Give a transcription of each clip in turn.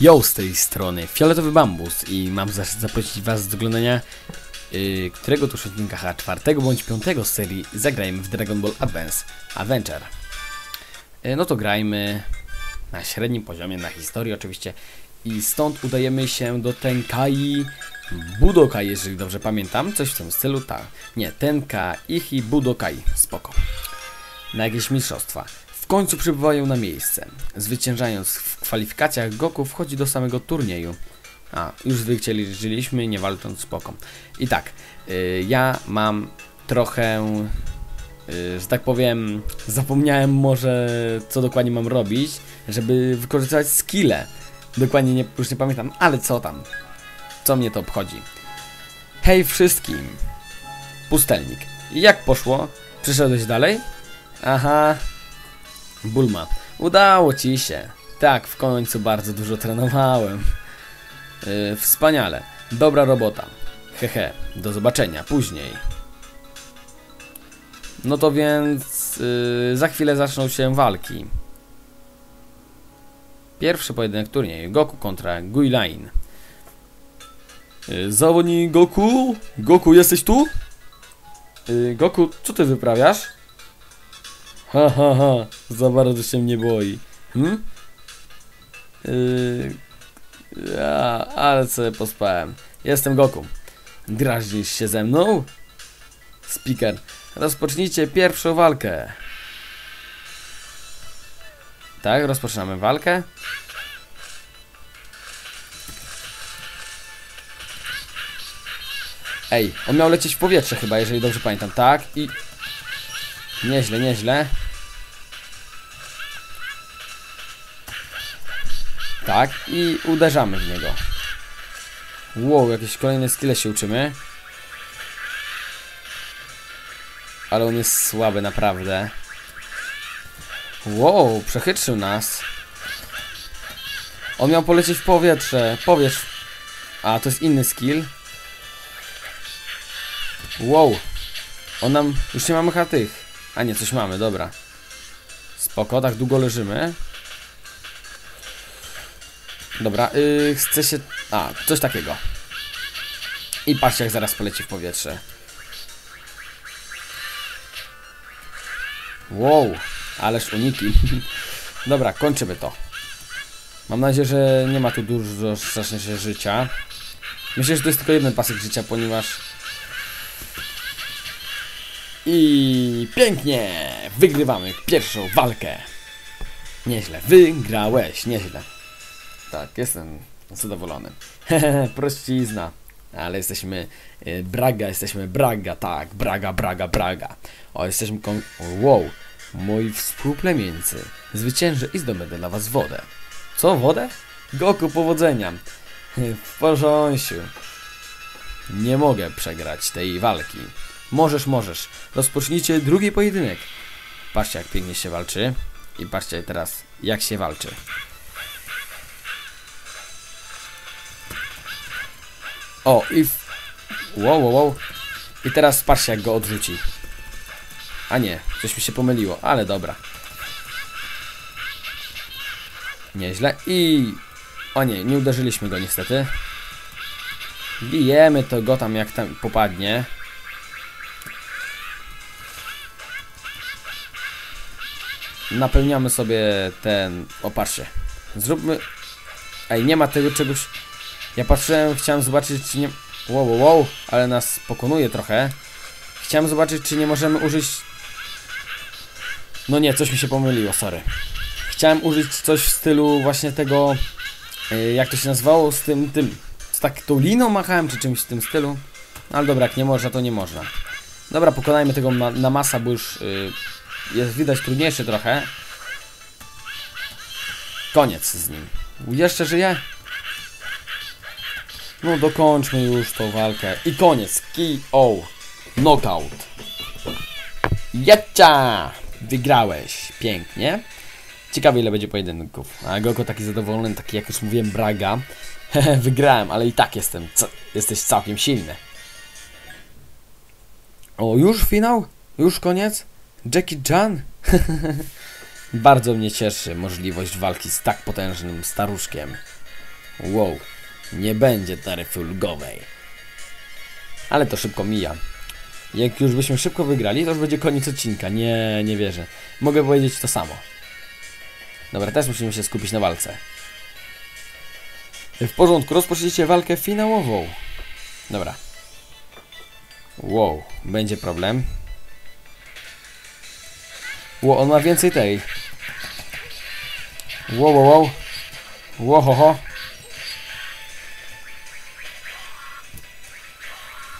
Yo, z tej strony Fioletowy Bambus i mam zaszczyt zaprosić Was do oglądania yy, którego tuż odcinka H, czwartego bądź piątego z serii Zagrajmy w Dragon Ball Advance Adventure. Yy, no to grajmy na średnim poziomie, na historii oczywiście i stąd udajemy się do Tenkai Budokai, jeżeli dobrze pamiętam, coś w tym stylu, tak. Nie, Tenka Ichi Budokai, spoko. Na jakieś mistrzostwa. W końcu przybywają na miejsce. Zwyciężając w kwalifikacjach, Goku wchodzi do samego turnieju. A, już zwyciężyliśmy, nie walcząc spoko. I tak, y, ja mam trochę, y, że tak powiem, zapomniałem może co dokładnie mam robić, żeby wykorzystywać skille. Dokładnie nie, już nie pamiętam, ale co tam? Co mnie to obchodzi? Hej wszystkim! Pustelnik. Jak poszło? Przyszedłeś dalej? Aha, Bulma. Udało ci się. Tak, w końcu bardzo dużo trenowałem. Yy, wspaniale. Dobra robota. Hehe. Do zobaczenia później. No to więc yy, za chwilę zaczną się walki. Pierwszy pojedynek turnieju. Goku kontra Guilain. Yy, zawodnik Goku? Goku, jesteś tu? Goku, co ty wyprawiasz? Ha, ha, ha, za bardzo się mnie boi. Hm? Yy, ja, ale sobie pospałem. Jestem Goku. Drażnisz się ze mną? Speaker, rozpocznijcie pierwszą walkę. Tak, rozpoczynamy walkę. Ej, on miał lecieć w powietrze chyba, jeżeli dobrze pamiętam. Tak, i... Nieźle, nieźle. Tak, i uderzamy w niego. Wow, jakieś kolejne skille się uczymy. Ale on jest słaby, naprawdę. Wow, przechytrzył nas. On miał polecieć w powietrze. Powietrz. A, to jest inny skill. Wow. On nam... Już nie mamy chyba tych. A nie, coś mamy, dobra. Spoko, tak długo leżymy. Dobra, yy, chcę się... A, coś takiego. I patrzcie jak zaraz poleci w powietrze. Wow, ależ uniki. Dobra, kończymy to. Mam nadzieję, że nie ma tu dużo strasznie życia. Myślę, że to jest tylko jeden pasek życia, ponieważ... I pięknie! Wygrywamy pierwszą walkę. Nieźle, wygrałeś, nieźle. Tak, jestem zadowolony. Prościzna. Ale jesteśmy y, Braga, jesteśmy Braga, tak, Braga, Braga, Braga. O, jesteśmy kon... Wow, moi współplemieńcy. Zwyciężę i zdobędę dla was wodę. Co, wodę? Goku, powodzenia. W porządku. Nie mogę przegrać tej walki. Możesz, możesz. Rozpocznijcie drugi pojedynek. Patrzcie, jak pięknie się walczy. I patrzcie teraz, jak się walczy. O, i... W... Wow, wow, wow. I teraz patrzcie, jak go odrzuci. A nie, coś mi się pomyliło, ale dobra. Nieźle. I... O nie, nie uderzyliśmy go niestety. Bijemy to go tam jak tam popadnie. Napełniamy sobie ten... O, patrzcie. Zróbmy... Ej, nie ma tego czegoś... Ja patrzyłem, chciałem zobaczyć, czy nie... Wow, wow, wow, ale nas pokonuje trochę. Chciałem zobaczyć, czy nie możemy użyć... No nie, coś mi się pomyliło, sorry. Chciałem użyć coś w stylu właśnie tego... Yy, jak to się nazywało? Z tym, tym... Z tak tą liną machałem, czy czymś w tym stylu. No, ale dobra, jak nie można, to nie można. Dobra, pokonajmy tego na, na masa, bo już yy, jest widać trudniejszy trochę. Koniec z nim. Jeszcze żyje? No dokończmy już tą walkę. I koniec. KO. Knockout. Jacza! Wygrałeś. Pięknie. Ciekawe ile będzie pojedynków. A Goku taki zadowolony, taki jak już mówiłem, Braga. Wygrałem, ale i tak jestem. jesteś całkiem silny. O, już finał? Już koniec? Jackie Chan? Bardzo mnie cieszy możliwość walki z tak potężnym staruszkiem. Wow, nie będzie taryfy ulgowej. Ale to szybko mija. Jak już byśmy szybko wygrali, to już będzie koniec odcinka. Nie, nie wierzę. Mogę powiedzieć to samo. Dobra, teraz musimy się skupić na walce. W porządku, rozpoczęcie walkę finałową. Dobra. Wow, będzie problem. Wow, on ma więcej tej. Wow, wow, wow. Wow, ho, ho.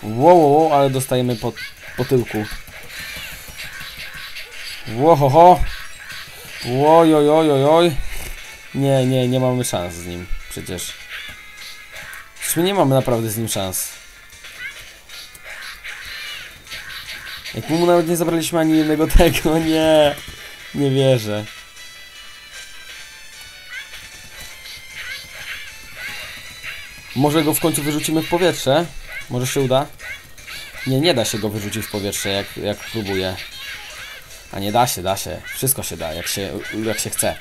Wow, wow, wow, ale dostajemy po, po tyłku. Wow, ho, ho. Oj, oj, oj, oj, oj. Nie, nie, nie mamy szans z nim. Przecież. Przecież my nie mamy naprawdę z nim szans. Jak mu nawet nie zabraliśmy ani jednego tego, nie. Nie wierzę. Może go w końcu wyrzucimy w powietrze? Może się uda? Nie, nie da się go wyrzucić w powietrze, jak, jak próbuję. A nie da się, da się. Wszystko się da, jak się, jak się chce.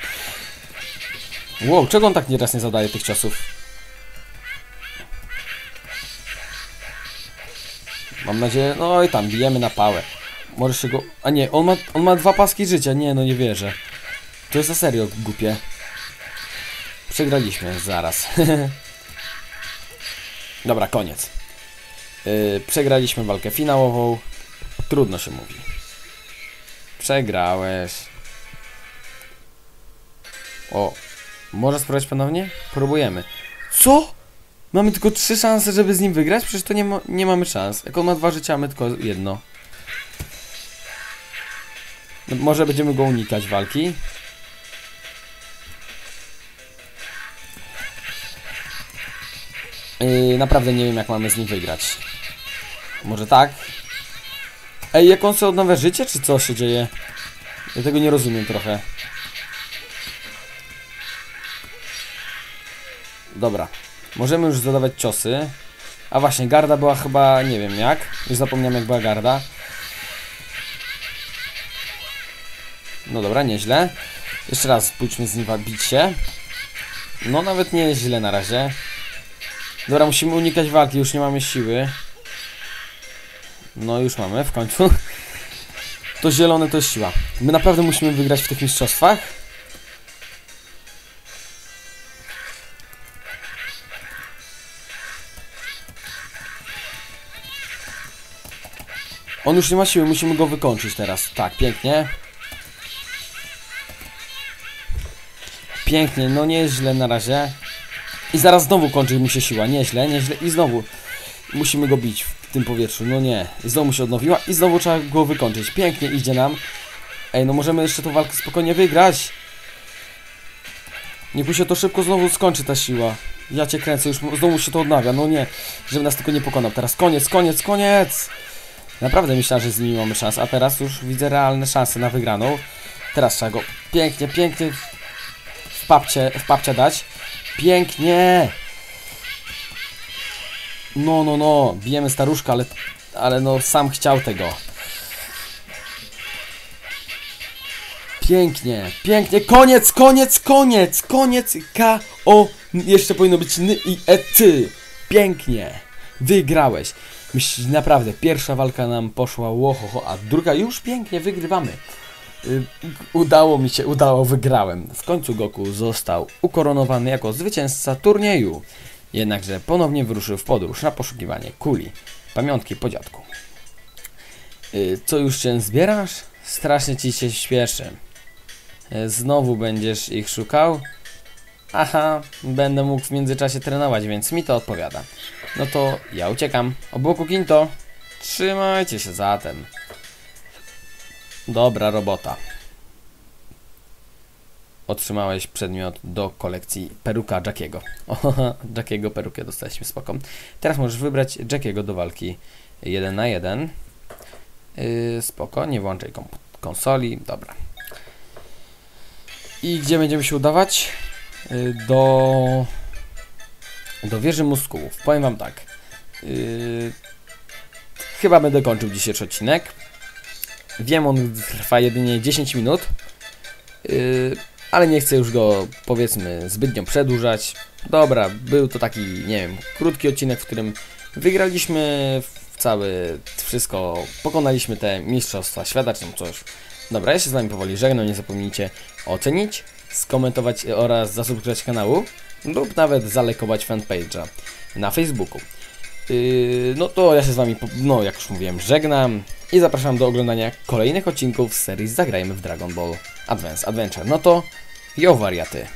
Wow, czego on tak nieraz nie zadaje tych ciosów? Mam nadzieję, no i tam, bijemy na pałę. Może się go... A nie, on ma, on ma dwa paski życia, nie, no nie wierzę. To jest za serio głupie. Przegraliśmy, zaraz. Dobra, koniec. Yy, przegraliśmy walkę finałową. Trudno się mówi. Przegrałeś. O, może spróbować ponownie? Próbujemy. Co? Mamy tylko trzy szanse, żeby z nim wygrać? Przecież to nie, ma, nie mamy szans. Jak on ma dwa życia, my tylko jedno. No, może będziemy go unikać walki. Yy, naprawdę nie wiem, jak mamy z nim wygrać. Może tak? Ej, jak on sobie odnawia życie, czy co się dzieje? Ja tego nie rozumiem trochę. Dobra. Możemy już zadawać ciosy. A właśnie, garda była chyba, nie wiem jak. Już zapomniałem jak była garda. No dobra, nieźle. Jeszcze raz pójdźmy z bić się. No nawet nie jest źle na razie. Dobra, musimy unikać walki, już nie mamy siły. No już mamy, w końcu. To zielone to jest siła. My naprawdę musimy wygrać w tych mistrzostwach. On już nie ma siły, musimy go wykończyć teraz. Tak, pięknie. Pięknie, no nieźle na razie. I zaraz znowu kończy mu się siła, nieźle, nieźle i znowu musimy go bić w tym powietrzu, no nie. Znowu się odnowiła i znowu trzeba go wykończyć. Pięknie idzie nam. Ej, no możemy jeszcze tą walkę spokojnie wygrać. Niech mu się to szybko znowu skończy ta siła. Ja cię kręcę, już znowu się to odnawia, no nie. Żeby nas tylko nie pokonał. Teraz koniec, koniec, koniec! Naprawdę myślałem, że z nimi mamy szansę, a teraz już widzę realne szanse na wygraną. Teraz trzeba go pięknie, pięknie w papcie, w papcie dać. Pięknie! No, no, no, bijemy staruszka, ale, ale no sam chciał tego. Pięknie, pięknie, koniec, koniec, koniec, koniec, K, O, jeszcze powinno być N i E, Ty. Pięknie, wygrałeś. Myślę, naprawdę, pierwsza walka nam poszła łohoho, a druga już pięknie, wygrywamy. Y, udało mi się, udało, wygrałem. W końcu Goku został ukoronowany jako zwycięzca turnieju. Jednakże ponownie wyruszył w podróż na poszukiwanie kuli. Pamiątki po dziadku. Y, co już się zbierasz? Strasznie ci się śpieszy. Y, znowu będziesz ich szukał? Aha, będę mógł w międzyczasie trenować, więc mi to odpowiada. No to ja uciekam. Obłoku Kinto. Trzymajcie się zatem. Dobra robota. Otrzymałeś przedmiot do kolekcji peruka Jackiego. O, Jackiego perukę dostaliśmy, spoko. Teraz możesz wybrać Jackiego do walki 1 na 1. Yy, spoko, nie włączaj konsoli, dobra. I gdzie będziemy się udawać? Yy, do... Do wieży muskułów. Powiem wam tak. Yy, chyba będę kończył dzisiejszy odcinek. Wiem, on trwa jedynie 10 minut, yy, ale nie chcę już go, powiedzmy, zbytnio przedłużać. dobra, był to taki, nie wiem, krótki odcinek, w którym wygraliśmy w cały, wszystko, pokonaliśmy te mistrzostwa świata, czy coś. Dobra, ja się z wami powoli żegnam, nie zapomnijcie ocenić, skomentować oraz zasubskrybować kanału lub nawet zalajkować fanpage'a na Facebooku. Yy, no to ja się z wami, no jak już mówiłem, żegnam i zapraszam do oglądania kolejnych odcinków z serii Zagrajmy w Dragon Ball Advance Adventure. No to, jo wariaty!